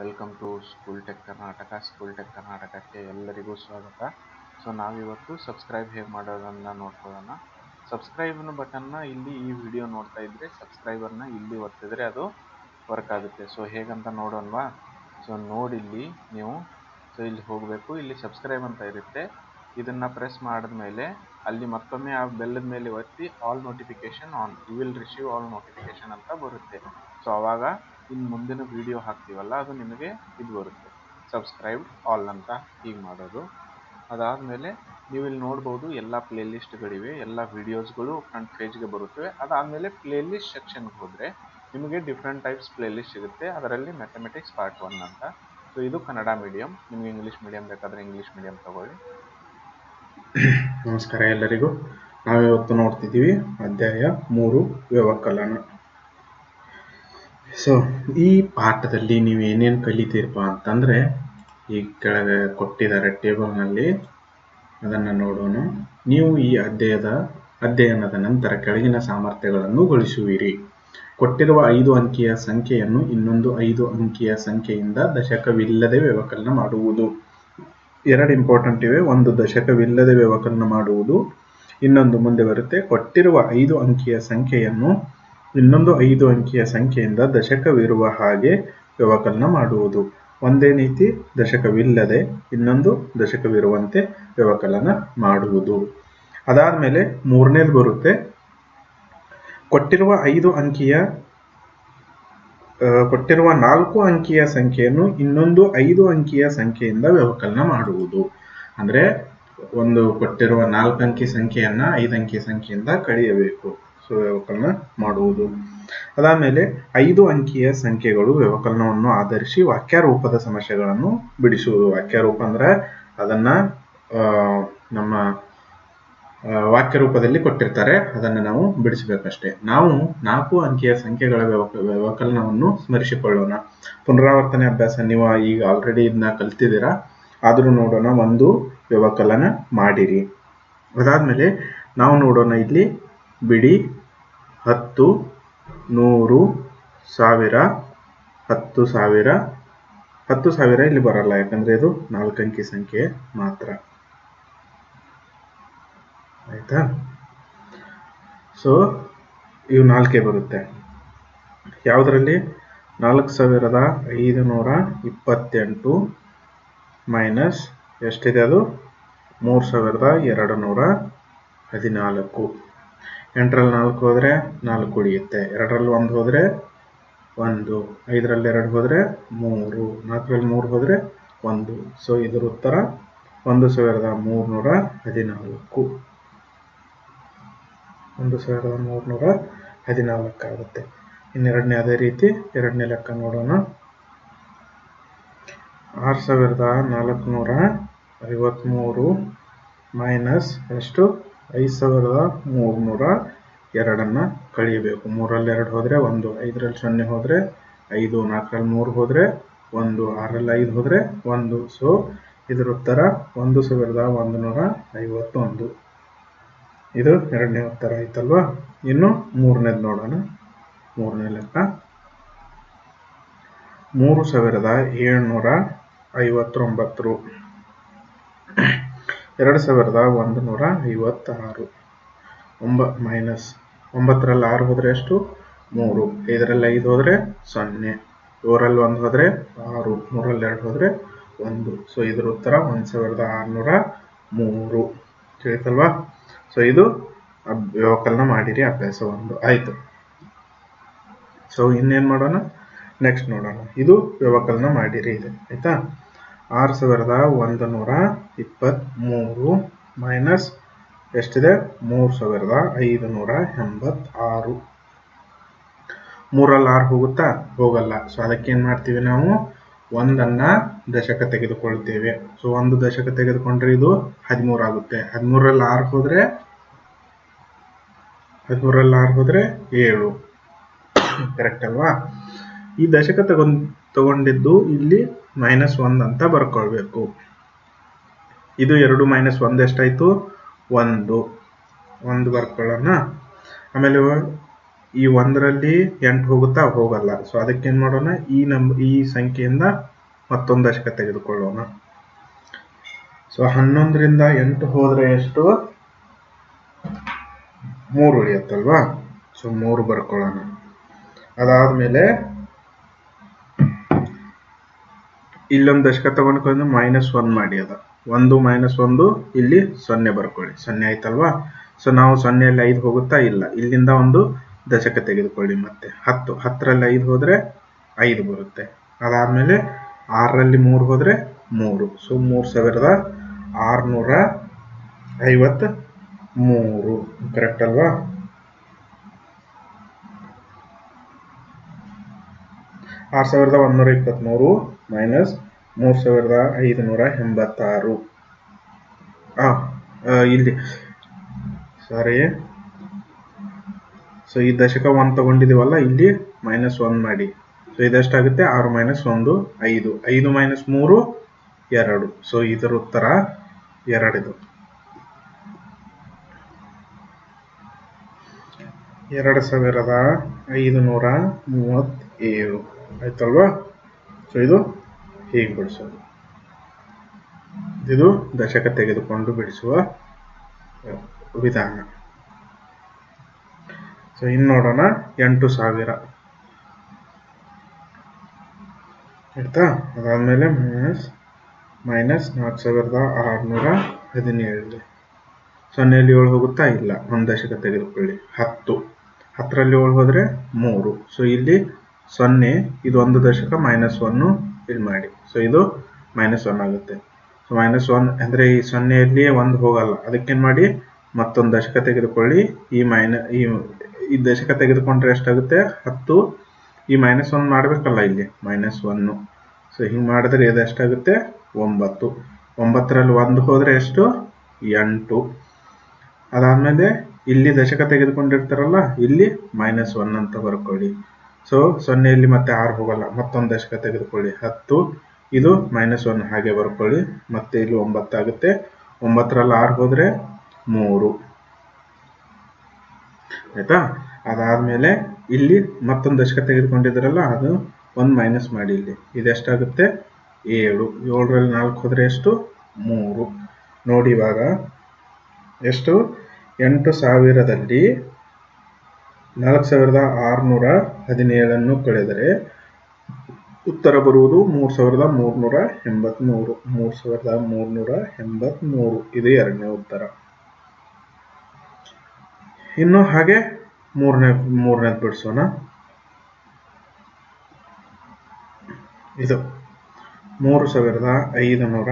Welcome to school tech Karnataka school tech ಕರ್ನಾಟಕಕ್ಕೆ ಎಲ್ಲರಿಗೂ ಸ್ವಾಗತ. ಸೊ ನಾವಿವತ್ತು ಸಬ್ಸ್ಕ್ರೈಬ್ ಹೇಗೆ ಮಾಡೋದನ್ನು ನೋಡ್ಕೊಳ್ಳೋಣ. ಸಬ್ಸ್ಕ್ರೈಬ್ನ ಬಟನ್ನ ಇಲ್ಲಿ ಈ ವಿಡಿಯೋ ನೋಡ್ತಾ ಇದ್ದರೆ ಸಬ್ಸ್ಕ್ರೈಬರ್ನ ಇಲ್ಲಿ ಒತ್ತಿದ್ರೆ ಅದು ವರ್ಕ್ ಆಗುತ್ತೆ. ಸೊ ಹೇಗಂತ ನೋಡೋಣವಾ? ಸೊ ನೋಡಿ ಇಲ್ಲಿ ನೀವು. ಸೊ ಇಲ್ಲಿ ಹೋಗಬೇಕು. ಇಲ್ಲಿ ಸಬ್ಸ್ಕ್ರೈಬ್ ಅಂತ ಇರುತ್ತೆ. ಇದನ್ನು ಪ್ರೆಸ್ ಮಾಡಿದ ಮೇಲೆ ಅಲ್ಲಿ ಮತ್ತೊಮ್ಮೆ ಆ ಬೆಲ್ಲದ ಮೇಲೆ ಒತ್ತಿ all notification on you will receive all notification ಅಂತ ಬರುತ್ತೆ. ಸೊ ಅವಾಗ ಇನ್ನು ಮುಂದಿನ ವಿಡಿಯೋ ಹಾಕ್ತೀವಲ್ಲ, ಅದು ನಿಮಗೆ ಇದು ಬರುತ್ತೆ. ಸಬ್ಸ್ಕ್ರೈಬ್ ಆಲ್ ಅಂತ ಹೀಗೆ ಮಾಡೋದು. ಅದಾದಮೇಲೆ ನೀವು ಇಲ್ಲಿ ನೋಡ್ಬೋದು ಎಲ್ಲ ಪ್ಲೇ ಲಿಸ್ಟ್ಗಳಿವೆ ಎಲ್ಲ ವೀಡಿಯೋಸ್ಗಳು ಫ್ರಂಟ್ ಪೇಜ್ಗೆ ಬರುತ್ತವೆ. ಅದಾದಮೇಲೆ ಪ್ಲೇ ಲಿಸ್ಟ್ ಸೆಕ್ಷನ್ಗೆ ಹೋದರೆ ನಿಮಗೆ ಡಿಫ್ರೆಂಟ್ ಟೈಪ್ಸ್ ಪ್ಲೇ ಲಿಸ್ಟ್ ಸಿಗುತ್ತೆ. ಅದರಲ್ಲಿ ಮ್ಯಾಥಮೆಟಿಕ್ಸ್ ಪಾರ್ಟ್ ಒನ್ ಅಂತ. ಸೊ ಇದು ಕನ್ನಡ ಮೀಡಿಯಂ ನಿಮಗೆ ಇಂಗ್ಲೀಷ್ ಮೀಡಿಯಂ ಬೇಕಾದರೆ ಇಂಗ್ಲೀಷ್ ಮೀಡಿಯಂ ತಗೊಳ್ಳಿ. ನಮಸ್ಕಾರ ಎಲ್ಲರಿಗೂ. ನಾವಿವತ್ತು ನೋಡ್ತಿದ್ದೀವಿ ಅಧ್ಯಾಯ ಮೂರು ವ್ಯವಕಲನ. ಸೊ ಈ ಪಾಠದಲ್ಲಿ ನೀವು ಏನೇನು ಕಲಿತೀರಪ್ಪ ಅಂತಂದರೆ, ಈ ಕೆಳಗೆ ಕೊಟ್ಟಿದ್ದಾರೆ ಟೇಬಲ್ನಲ್ಲಿ, ಅದನ್ನು ನೋಡೋಣ. ನೀವು ಈ ಅಧ್ಯಯದ, ಅಧ್ಯಯನದ ನಂತರ ಕೆಳಗಿನ ಸಾಮರ್ಥ್ಯಗಳನ್ನು ಗಳಿಸುವಿರಿ. ಕೊಟ್ಟಿರುವ ಐದು ಅಂಕಿಯ ಸಂಖ್ಯೆಯನ್ನು ಇನ್ನೊಂದು ಐದು ಅಂಕಿಯ ಸಂಖ್ಯೆಯಿಂದ ದಶಕವಿಲ್ಲದೆ ವ್ಯವಕಲನ ಮಾಡುವುದು. ಎರಡು ಇಂಪಾರ್ಟೆಂಟ್ ಇವೆ, ಒಂದು ದಶಕವಿಲ್ಲದೆ ವ್ಯವಕಲನ ಮಾಡುವುದು. ಇನ್ನೊಂದು ಮುಂದೆ ಬರುತ್ತೆ, ಕೊಟ್ಟಿರುವ ಐದು ಅಂಕಿಯ ಸಂಖ್ಯೆಯನ್ನು ಇನ್ನೊಂದು ಐದು ಅಂಕಿಯ ಸಂಖ್ಯೆಯಿಂದ ದಶಕವಿರುವ ಹಾಗೆ ವ್ಯವಕಲನ ಮಾಡುವುದು. ಒಂದೇ ನೀತಿ, ದಶಕವಿಲ್ಲದೆ ಇನ್ನೊಂದು ದಶಕವಿರುವಂತೆ ವ್ಯವಕಲನ ಮಾಡುವುದು. ಅದಾದ ಮೇಲೆ ಮೂರನೇದು ಬರುತ್ತೆ. ಕೊಟ್ಟಿರುವ ಐದು ಅಂಕಿಯ ಕೊಟ್ಟಿರುವ ನಾಲ್ಕು ಅಂಕಿಯ ಸಂಖ್ಯೆಯನ್ನು ಇನ್ನೊಂದು ಐದು ಅಂಕಿಯ ಸಂಖ್ಯೆಯಿಂದ ವ್ಯವಕಲನ ಮಾಡುವುದು. ಅಂದರೆ ಒಂದು ಕೊಟ್ಟಿರುವ ನಾಲ್ಕು ಅಂಕಿ ಸಂಖ್ಯೆಯನ್ನು ಐದು ಅಂಕಿ ಸಂಖ್ಯೆಯಿಂದ ಕಳೆಯಬೇಕು. ವ್ಯವಕಲನ ಮಾಡುವುದು. ಅದಾದಮೇಲೆ ಐದು ಅಂಕಿಯ ಸಂಖ್ಯೆಗಳು ವ್ಯವಕಲನವನ್ನು ಆಧರಿಸಿ ವಾಕ್ಯರೂಪದ ಸಮಸ್ಯೆಗಳನ್ನು ಬಿಡಿಸುವುದು. ವಾಕ್ಯರೂಪ ಅಂದ್ರೆ ಅದನ್ನ ನಮ್ಮ ವಾಕ್ಯ ರೂಪದಲ್ಲಿ ಕೊಟ್ಟಿರ್ತಾರೆ. ಅದನ್ನು ನಾವು ಬಿಡಿಸಬೇಕಷ್ಟೇ. ನಾವು ನಾಲ್ಕು ಅಂಕಿಯ ಸಂಖ್ಯೆಗಳ ವ್ಯವಕಲನವನ್ನು ಸ್ಮರಿಸಿಕೊಳ್ಳೋಣ. ಪುನರಾವರ್ತನೆ ಅಭ್ಯಾಸ, ನೀವು ಈಗ ಆಲ್ರೆಡಿ ಇದನ್ನ ಕಲ್ತಿದ್ದೀರಾ? ಆದರೂ ನೋಡೋಣ, ಒಂದು ವ್ಯವಕಲನ ಮಾಡಿರಿ. ಅದಾದ್ಮೇಲೆ ನಾವು ನೋಡೋಣ ಇಲ್ಲಿ ಬಿಡಿ ಹತ್ತು, ನೂರು, ಸಾವಿರ, ಹತ್ತು ಸಾವಿರ. ಹತ್ತು ಸಾವಿರ ಇಲ್ಲಿ ಬರಲ್ಲ, ಯಾಕಂದ್ರೆ ಇದು ನಾಲ್ಕು ಅಂಕಿ ಸಂಖ್ಯೆ ಮಾತ್ರ. ಆಯ್ತಾ? ಸೊ ಇವು ನಾಲ್ಕೇ ಬರುತ್ತೆ. ಯಾವುದರಲ್ಲಿ? ನಾಲ್ಕು ಸಾವಿರದ ಐದು ನೂರ ಇಪ್ಪತ್ತೆಂಟು ಮೈನಸ್ ಎಷ್ಟಿದೆ ಅದು? ಮೂರು ಸಾವಿರದ ಎರಡು ನೂರ ಹದಿನಾಲ್ಕು. ಎಂಟರಲ್ಲಿ ನಾಲ್ಕು ಹೋದರೆ ನಾಲ್ಕು ಉಳಿಯುತ್ತೆ. ಎರಡರಲ್ಲಿ ಒಂದು ಹೋದರೆ ಒಂದು, ಐದರಲ್ಲಿ ಎರಡು ಹೋದರೆ ಮೂರು, ನಾಲ್ಕರಲ್ಲಿ ಮೂರು ಹೋದರೆ ಒಂದು. ಸೊ ಇದರ ಉತ್ತರ ಒಂದು ಸಾವಿರದ ಮೂರುನೂರ ಹದಿನಾಲ್ಕು. ಒಂದು ಸಾವಿರದ ಮೂರುನೂರ ಹದಿನಾಲ್ಕಾಗುತ್ತೆ. ಇನ್ನೆರಡನೇ ಅದೇ ರೀತಿ ಎರಡನೇ ಲೆಕ್ಕ ನೋಡೋಣ. ಆರು ಸಾವಿರದ ನಾಲ್ಕುನೂರ ಐವತ್ತ್ಮೂರು ಮೈನಸ್ ಎಷ್ಟು? ಐದು ಸಾವಿರದ ಮೂರುನೂರ ಎರಡನ್ನು ಕಳೀಬೇಕು. ಮೂರಲ್ಲಿ ಎರಡು ಹೋದರೆ ಒಂದು, ಐದರಲ್ಲಿ ಸೊನ್ನೆ ಹೋದರೆ ಐದು, ನಾಲ್ಕರಲ್ಲಿ ಮೂರು ಹೋದರೆ ಒಂದು ಆರಲ್ಲಿ ಐದು ಹೋದರೆ ಒಂದು. ಸೊ ಇದರ ಉತ್ತರ ಒಂದು ಸಾವಿರದ ಒಂದು ನೂರ ಐವತ್ತೊಂದು. ಇದು ಎರಡನೇ ಉತ್ತರ ಆಯ್ತಲ್ವಾ? ಇನ್ನು ಮೂರನೇದು ನೋಡೋಣ. ಮೂರನೇ ಲೆಕ್ಕ. ಮೂರು ಸಾವಿರದ ಏಳ್ನೂರ ಐವತ್ತೊಂಬತ್ತು. ಎರಡು ಸಾವಿರದ ಒಂದು ನೂರ ಐವತ್ತಾರು ಒಂಬ, ಮೈನಸ್ ಒಂಬತ್ತರಲ್ಲಿ ಆರು ಹೋದರೆ ಎಷ್ಟು? ಮೂರು. ಐದರಲ್ಲಿ ಐದು ಹೋದರೆ ಸೊನ್ನೆ. ಏಳರಲ್ಲಿ ಒಂದು ಹೋದರೆ ಆರು. ಮೂರಲ್ಲಿ ಎರಡು ಹೋದರೆ ಒಂದು. ಸೊ ಇದರ ಉತ್ತರ ಒಂದು ಸಾವಿರದ ಆರುನೂರ ಮೂರು. ತಿಳಿತಲ್ವಾ ಸೊ ಇದು ವ್ಯವಕಲನ ಮಾಡಿರಿ, ಅಭ್ಯಾಸ ಒಂದು. ಆಯಿತು. ಸೊ ಇನ್ನೇನು ಮಾಡೋಣ? ನೆಕ್ಸ್ಟ್ ನೋಡೋಣ. ಇದು ವ್ಯವಕಲನ ಮಾಡಿರಿ ಇದೆ. ಆಯಿತಾ? ಆರು ಸಾವಿರದ ಒಂದು ನೂರ ಇಪ್ಪತ್ತ್ಮೂರು ಮೈನಸ್ ಎಷ್ಟಿದೆ? ಮೂರು ಸಾವಿರದ ಐದು ನೂರ ಎಂಬತ್ತಾರು. ಮೂರಲ್ಲಿ ಆರು ಹೋಗುತ್ತಾ? ಹೋಗಲ್ಲ. ಸೊ ಅದಕ್ಕೆ ಏನು ಮಾಡ್ತೀವಿ ನಾವು? ಒಂದನ್ನ ದಶಕ ತೆಗೆದುಕೊಳ್ತೇವೆ. ಸೊ ಒಂದು ದಶಕ ತೆಗೆದುಕೊಂಡ್ರೆ ಇದು ಹದಿಮೂರು ಆಗುತ್ತೆ. ಹದಿಮೂರಲ್ಲಿ ಆರು ಹೋದರೆ? ಹದಿಮೂರಲ್ಲಿ ಆರು ಹೋದರೆ ಏಳು. ಕರೆಕ್ಟ್ ಅಲ್ವಾ? ಈ ದಶಕ ತಗೊಂಡ್, ತಗೊಂಡಿದ್ದು ಇಲ್ಲಿ ಮೈನಸ್ ಒಂದ್ ಅಂತ ಬರ್ಕೊಳ್ಬೇಕು. ಇದು ಎರಡು ಮೈನಸ್ ಒಂದ್ ಎಷ್ಟಾಯ್ತು? ಒಂದು. ಒಂದು ಬರ್ಕೊಳ್ಳೋಣ. ಆಮೇಲೆ ಈ ಒಂದರಲ್ಲಿ ಎಂಟು ಹೋಗುತ್ತಾ? ಹೋಗಲ್ಲ. ಸೊ ಅದಕ್ಕೆ ಏನು ಮಾಡೋಣ? ಈ ನಂಬ ಈ ಸಂಖ್ಯೆಯಿಂದ ಮತ್ತೊಂದು ದಶಕ ತೆಗೆದುಕೊಳ್ಳೋಣ. ಸೊ ಹನ್ನೊಂದರಿಂದ ಎಂಟು ಹೋದ್ರೆ ಎಷ್ಟು? ಮೂರು ಉಳಿಯುತ್ತಲ್ವಾ? ಸೊ ಮೂರು ಬರ್ಕೊಳ್ಳೋಣ. ಅದಾದ್ಮೇಲೆ ಇಲ್ಲೊಂದು ದಶಕ ತಗೊಂಡ್ಕೊಂಡು ಮೈನಸ್ ಒನ್ ಮಾಡಿ ಅದ. ಒಂದು ಮೈನಸ್ ಒಂದು, ಇಲ್ಲಿ ಸೊನ್ನೆ ಬರ್ಕೊಳ್ಳಿ. ಸೊನ್ನೆ ಆಯ್ತಲ್ವಾ? ಸೊ ನಾವು ಸೊನ್ನೆಯಲ್ಲಿ ಐದು ಹೋಗುತ್ತಾ ಇಲ್ಲ. ಇಲ್ಲಿಂದ ಒಂದು ದಶಕ ತೆಗೆದುಕೊಳ್ಳಿ ಮತ್ತೆ. ಹತ್ತು. ಹತ್ತರಲ್ಲಿ ಐದು ಹೋದರೆ ಐದು ಬರುತ್ತೆ. ಅದಾದ್ಮೇಲೆ ಆರರಲ್ಲಿ ಮೂರು ಹೋದರೆ ಮೂರು. ಸೊ ಮೂರು ಸಾವಿರದ ಆರುನೂರ ಐವತ್ತ ಮೂರು ಕರೆಕ್ಟ್ ಅಲ್ವಾ? ಆರು ಸಾವಿರದ ಒಂದೂರ ಇಪ್ಪತ್ತ್ಮೂರು ಮೂರು ಸಾವಿರದ ಐದುನೂರ ಎಂಬತ್ತಾರು. ಇಲ್ಲಿ. ಸಾರಿ ಸೊ ಈ ದಶಕ ಒನ್ ತಗೊಂಡಿದೀವಲ್ಲ, ಇಲ್ಲಿ ಮೈನಸ್ ಒನ್ ಮಾಡಿ. ಸೊ ಇದೆಷ್ಟಾಗುತ್ತೆ? ಆರು ಮೈನಸ್ ಒಂದು, ಐದು. ಐದು ಮೈನಸ್ ಮೂರು, ಎರಡು. ಸೊ ಇದರ ಉತ್ತರ ಎರಡಿದು. ಎರಡು ಸಾವಿರದ ಐದುನೂರ ಮೂವತ್ತೇಳು. ಆಯ್ತಲ್ವಾ? ಸೊ ಇದು ಹೀಗೆ ಬಿಡಿಸೋದು ಇದು ದಶಕ ತೆಗೆದುಕೊಂಡು ಬಿಡಿಸುವ ವಿಧಾನ. ಸೊ ಇನ್ನು ನೋಡೋಣ, ಎಂಟು ಸಾವಿರ. ಆಯ್ತಾ? ಅದಾದಮೇಲೆ ಮೈನಸ್ ಮೈನಸ್ ನಾಲ್ಕು ಸಾವಿರದ ಆರುನೂರ ಹದಿನೇಳು. ಸೊನ್ನೆಯಲ್ಲಿ ಏಳು ಹೋಗುತ್ತಾ? ಇಲ್ಲ. ಒಂದು ದಶಕ ತೆಗೆದುಕೊಳ್ಳಿ. ಹತ್ತು. ಹತ್ತರಲ್ಲಿ ಏಳು ಹೋದರೆ ಮೂರು. ಸೊ ಇಲ್ಲಿ ಸೊನ್ನೆ, ಇದು ಒಂದು ದಶಕ ಮೈನಸ್ ಒನ್ನು ಇಲ್ಲಿ ಮಾಡಿ. ಸೊ ಇದು ಮೈನಸ್ ಒನ್ ಆಗುತ್ತೆ. ಸೊ ಮೈನಸ್ ಒನ್ ಅಂದರೆ ಈ ಸೊನ್ನೆಯಲ್ಲಿ ಒಂದು ಹೋಗಲ್ಲ. ಅದಕ್ಕೇನು ಮಾಡಿ? ಮತ್ತೊಂದು ದಶಕ ತೆಗೆದುಕೊಳ್ಳಿ. ಈ ಮೈನ ಈ ಈ ದಶಕ ತೆಗೆದುಕೊಂಡ್ರೆ ಎಷ್ಟಾಗುತ್ತೆ? ಹತ್ತು. ಈ ಮೈನಸ್ ಒನ್ ಮಾಡಬೇಕಲ್ಲ ಇಲ್ಲಿ. ಮೈನಸ್ ಒನ್ನು ಸೊ ಹಿಂಗೆ ಮಾಡಿದ್ರೆ ಇದು ಎಷ್ಟಾಗುತ್ತೆ? ಒಂಬತ್ತು. ಒಂಬತ್ತರಲ್ಲಿ ಒಂದು ಹೋದರೆ ಎಷ್ಟು? ಎಂಟು. ಅದಾದಮೇಲೆ ಇಲ್ಲಿ ದಶಕ ತೆಗೆದುಕೊಂಡಿರ್ತಾರಲ್ಲ, ಇಲ್ಲಿ ಮೈನಸ್ ಒನ್ ಅಂತ ಬರ್ಕೊಳ್ಳಿ. ಸೊ ಸೊನ್ನೆಯಲ್ಲಿ ಮತ್ತೆ ಆರು ಹೋಗಲ್ಲ. ಮತ್ತೊಂದು ದಶಕ ತೆಗೆದುಕೊಳ್ಳಿ. ಹತ್ತು, ಇದು ಮೈನಸ್ ಒನ್ ಹಾಗೆ ಬರ್ಕೊಳ್ಳಿ. ಮತ್ತೆ ಇಲ್ಲಿ ಒಂಬತ್ತಾಗುತ್ತೆ ಒಂಬತ್ತರಲ್ಲಿ ಆರು ಹೋದರೆ ಮೂರು. ಆಯ್ತಾ? ಅದಾದಮೇಲೆ ಇಲ್ಲಿ ಮತ್ತೊಂದು ದಶಕ ತೆಗೆದುಕೊಂಡಿದ್ರಲ್ಲ, ಅದು ಒಂದು ಮೈನಸ್ ಮಾಡಿ ಇಲ್ಲಿ. ಇದೆಷ್ಟಾಗುತ್ತೆ ಏಳು. ಏಳರಲ್ಲಿ ನಾಲ್ಕು ಹೋದರೆ ಎಷ್ಟು? ಮೂರು. ನೋಡಿ ಇವಾಗ. ಎಷ್ಟು? ಎಂಟು ಸಾವಿರದಲ್ಲಿ ನಾಲ್ಕು ಸಾವಿರದ ಆರುನೂರ ಹದಿನೇಳನ್ನು ಕಳೆದರೆ ಉತ್ತರ ಬರುವುದು ಮೂರು ಸಾವಿರದ ಮೂರುನೂರ ಎಂಬತ್ತ್ಮೂರು ಮೂರು ಸಾವಿರದ ಮೂರುನೂರ ಎಂಬತ್ತ್ಮೂರು ಇದು ಎರಡನೇ ಉತ್ತರ. ಇನ್ನು ಹಾಗೆ ಮೂರನೇ, ಮೂರನೇದು ಬಿಡಿಸೋಣ. ಇದು ಮೂರು ಸಾವಿರದ ಐದುನೂರ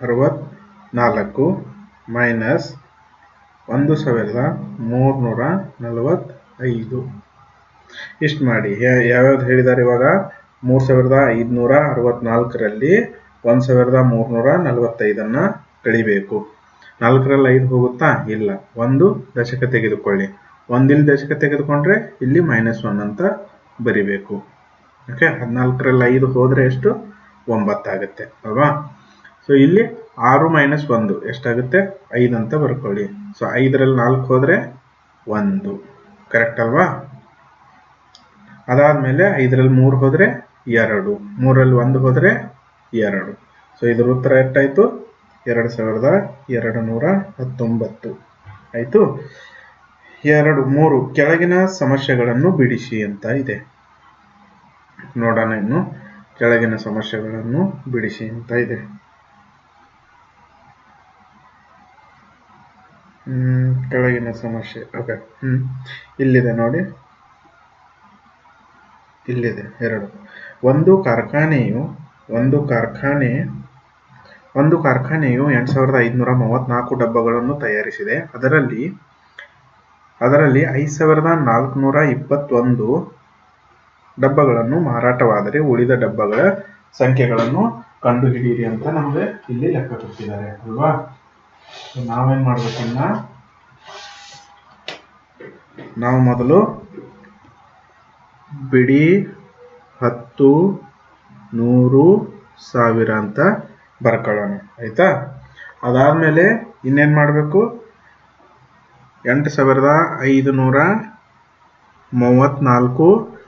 ಅರವತ್ನಾಲ್ಕು ಮೈನಸ್ ಒಂದು ಸಾವಿರದ ಮೂರುನೂರ ನಲವತ್ತೈದು. ಇಷ್ಟು ಮಾಡಿ. ಯಾವ್ಯಾವ್ದು ಹೇಳಿದ್ದಾರೆ ಇವಾಗ? ಮೂರು ಸಾವಿರದ ಐದುನೂರ ಅರವತ್ನಾಲ್ಕರಲ್ಲಿ ಒಂದು ಸಾವಿರದ ಮೂರ್ನೂರ ನಲವತ್ತೈದನ್ನು ಕಳಿಬೇಕು. ನಾಲ್ಕರಲ್ಲಿ ಐದು ಹೋಗುತ್ತಾ? ಇಲ್ಲ. ಒಂದು ದಶಕ ತೆಗೆದುಕೊಳ್ಳಿ. ಒಂದಿಲ್ಲಿ ದಶಕ ತೆಗೆದುಕೊಂಡ್ರೆ ಇಲ್ಲಿ ಮೈನಸ್ ಒನ್ ಅಂತ ಬರಿಬೇಕು. ಓಕೆ? ಹದಿನಾಲ್ಕರಲ್ಲಿ ಐದು ಹೋದರೆ ಎಷ್ಟು? ಒಂಬತ್ತಾಗುತ್ತೆ. ಅಲ್ವಾ? ಸೊ ಇಲ್ಲಿ ಆರು ಮೈನಸ್ ಒಂದು. ಎಷ್ಟಾಗುತ್ತೆ? ಐದು ಅಂತ ಬರ್ಕೊಳ್ಳಿ. ಸೊ ಐದರಲ್ಲಿ ನಾಲ್ಕು ಹೋದರೆ ಒಂದು. ಕರೆಕ್ಟ್ ಅಲ್ವಾ? ಅದಾದಮೇಲೆ ಐದರಲ್ಲಿ ಮೂರು ಹೋದರೆ ಎರಡು. ಮೂರಲ್ಲಿ ಒಂದು ಹೋದರೆ ಎರಡು. ಸೊ ಇದ್ರ ಉತ್ತರ ಎಷ್ಟಾಯಿತು? ಎರಡು ಸಾವಿರದ ಎರಡು ನೂರ ಹತ್ತೊಂಬತ್ತು. ಆಯಿತು? ಎರಡು, ಮೂರು ಕೆಳಗಿನ ಸಮಸ್ಯೆಗಳನ್ನು ಬಿಡಿಸಿ ಅಂತ ಇದೆ. ನೋಡೋಣ ಇನ್ನು. ಕೆಳಗಿನ ಸಮಸ್ಯೆಗಳನ್ನು ಬಿಡಿಸಿ ಅಂತ ಇದೆ. ಕೆಳಗಿನ ಸಮಸ್ಯೆ. Okay hmm. ಇಲ್ಲಿದೆ ನೋಡಿ. ಇಲ್ಲಿದೆ ಎರಡು. ಒಂದು ಕಾರ್ಖಾನೆಯು, ಒಂದು ಕಾರ್ಖಾನೆ, ಒಂದು ಕಾರ್ಖಾನೆಯು ಎಂಟು ಸಾವಿರದ ಐದುನೂರ ಮೂವತ್ನಾಲ್ಕು ಡಬ್ಬಗಳನ್ನು ತಯಾರಿಸಿದೆ. ಅದರಲ್ಲಿ ಅದರಲ್ಲಿ ಐದು ಸಾವಿರದ ನಾಲ್ಕುನೂರ ಇಪ್ಪತ್ತೊಂದು ಡಬ್ಬಗಳನ್ನು ಮಾರಾಟವಾದರೆ ಉಳಿದ ಡಬ್ಬಗಳ ಸಂಖ್ಯೆಗಳನ್ನು ಕಂಡುಹಿಡಿಯಿರಿ ಅಂತ ನಮಗೆ ಇಲ್ಲಿ ಲೆಕ್ಕ ಕೊಟ್ಟಿದ್ದಾರೆ, ಅಲ್ವಾ? ಸೊ ಮಾಡ್ಬೇಕು ಇನ್ನ ನಾವು ಮೊದಲು ಬಿಡಿ ಹತ್ತು ನೂರು ಸಾವಿರ ಅಂತ ಬರ್ಕೊಳ್ಳೋಣ, ಆಯ್ತಾ? ಅದಾದ್ಮೇಲೆ ಇನ್ನೇನು ಮಾಡಬೇಕು? ಎಂಟು ಸಾವಿರದ ಐದು ನೂರ ಮೂವತ್ನಾಲ್ಕು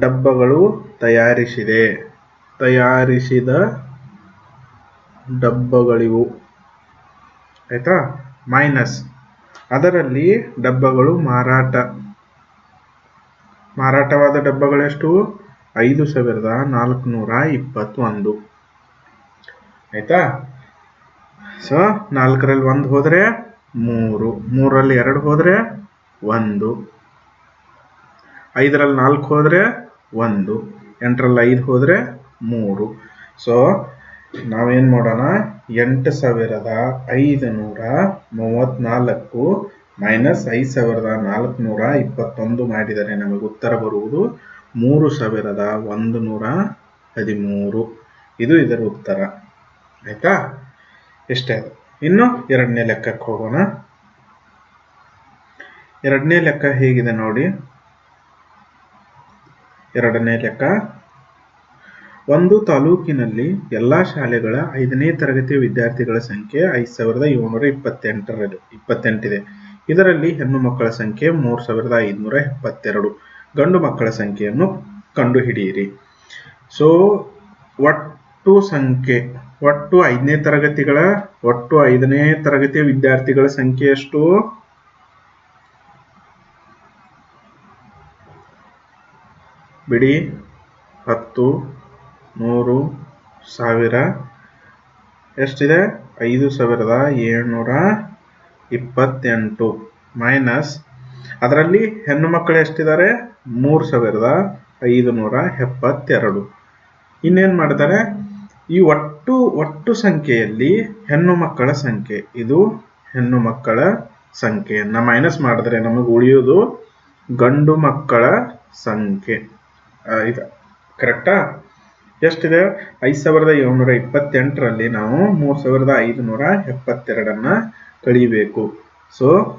ಡಬ್ಬಗಳು ತಯಾರಿಸಿದೆ. ತಯಾರಿಸಿದ ಡಬ್ಬಗಳಿವು. ಆಯ್ತಾ? ಮೈನಸ್. ಅದರಲ್ಲಿ ಡಬ್ಬಗಳು ಮಾರಾಟ. ಮಾರಾಟವಾದ ಡಬ್ಬಗಳೆಷ್ಟು ಐದು ಸಾವಿರದ ನಾಲ್ಕುನೂರ ಇಪ್ಪತ್ತೊಂದು. ಆಯಿತಾ? ಸೊ, ನಾಲ್ಕರಲ್ಲಿ ಒಂದು ಹೋದರೆ ಮೂರು. ಮೂರಲ್ಲಿ ಎರಡು ಹೋದರೆ ಒಂದು. ಐದರಲ್ಲಿ ನಾಲ್ಕು ಹೋದರೆ ಒಂದು. ಎಂಟರಲ್ಲಿ ಐದು ಹೋದರೆ ಮೂರು. ಸೊ ನಾವೇನು ಮಾಡೋಣ? ಎಂಟು ಸಾವಿರದ ಐದು ನೂರ ಮೂವತ್ತ್ನಾಲ್ಕು ಮೈನಸ್ ಐದು ಸಾವಿರದ ನಾಲ್ಕುನೂರ ಇಪ್ಪತ್ತೊಂದು ಮಾಡಿದರೆ ನಮಗೆ ಉತ್ತರ ಬರುವುದು ಮೂರು ಸಾವಿರದ ಒಂದು ನೂರ ಹದಿಮೂರು. ಇದು ಇದರ ಉತ್ತರ. ಆಯ್ತಾ? ಇಷ್ಟೇ ಅದು. ಇನ್ನು ಎರಡನೇ ಲೆಕ್ಕಕ್ಕೆ ಹೋಗೋಣ. ಎರಡನೇ ಲೆಕ್ಕ ಹೇಗಿದೆ ನೋಡಿ. ಎರಡನೇ ಲೆಕ್ಕ ಒಂದು ತಾಲೂಕಿನಲ್ಲಿ ಎಲ್ಲ ಶಾಲೆಗಳ ಐದನೇ ತರಗತಿಯ ವಿದ್ಯಾರ್ಥಿಗಳ ಸಂಖ್ಯೆ ಐದು ಸಾವಿರದ ಏಳ್ನೂರ ಇಪ್ಪತ್ತೆಂಟರ ಇಪ್ಪತ್ತೆಂಟಿದೆ. ಇದರಲ್ಲಿ ಹೆಣ್ಣು ಮಕ್ಕಳ ಸಂಖ್ಯೆ ಮೂರು ಸಾವಿರದ ಐದುನೂರ ಎಪ್ಪತ್ತೆರಡು, ಗಂಡು ಮಕ್ಕಳ ಸಂಖ್ಯೆಯನ್ನು ಕಂಡುಹಿಡಿಯಿರಿ. ಸೊ ಒಟ್ಟು ಸಂಖ್ಯೆ, ಒಟ್ಟು ಐದನೇ ತರಗತಿಗಳ, ಒಟ್ಟು ಐದನೇ ತರಗತಿಯ ವಿದ್ಯಾರ್ಥಿಗಳ ಸಂಖ್ಯೆ ಎಷ್ಟು? ಬಿಡಿ, ಹತ್ತು ನೂರು ಸಾವಿರ. ಎಷ್ಟಿದೆ? ಐದು ಸಾವಿರದ ಏಳ್ನೂರ ಇಪ್ಪತ್ತೆಂಟು ಮೈನಸ್ ಅದರಲ್ಲಿ ಹೆಣ್ಣು ಮಕ್ಕಳು ಎಷ್ಟಿದ್ದಾರೆ? ಮೂರು ಸಾವಿರದ ಐದು ನೂರ ಎಪ್ಪತ್ತೆರಡು. ಇನ್ನೇನು ಮಾಡ್ತಾರೆ ಈ ಒಟ್ಟು ಒಟ್ಟು ಸಂಖ್ಯೆಯಲ್ಲಿ ಹೆಣ್ಣು ಮಕ್ಕಳ ಸಂಖ್ಯೆ. ಇದು ಹೆಣ್ಣು ಮಕ್ಕಳ ಸಂಖ್ಯೆಯನ್ನು ಮೈನಸ್ ಮಾಡಿದ್ರೆ ನಮಗೆ ಉಳಿಯೋದು ಗಂಡು ಮಕ್ಕಳ ಸಂಖ್ಯೆ. ಇದು ಕರೆಕ್ಟಾ ಎಷ್ಟಿದೆ? ಐದು ಸಾವಿರದ ಏಳ್ನೂರ ಇಪ್ಪತ್ತೆಂಟರಲ್ಲಿ ನಾವು ಮೂರು ಸಾವಿರದ ಐದುನೂರ ಎಪ್ಪತ್ತೆರಡನ್ನು ಕಳಿಬೇಕು. ಸೊ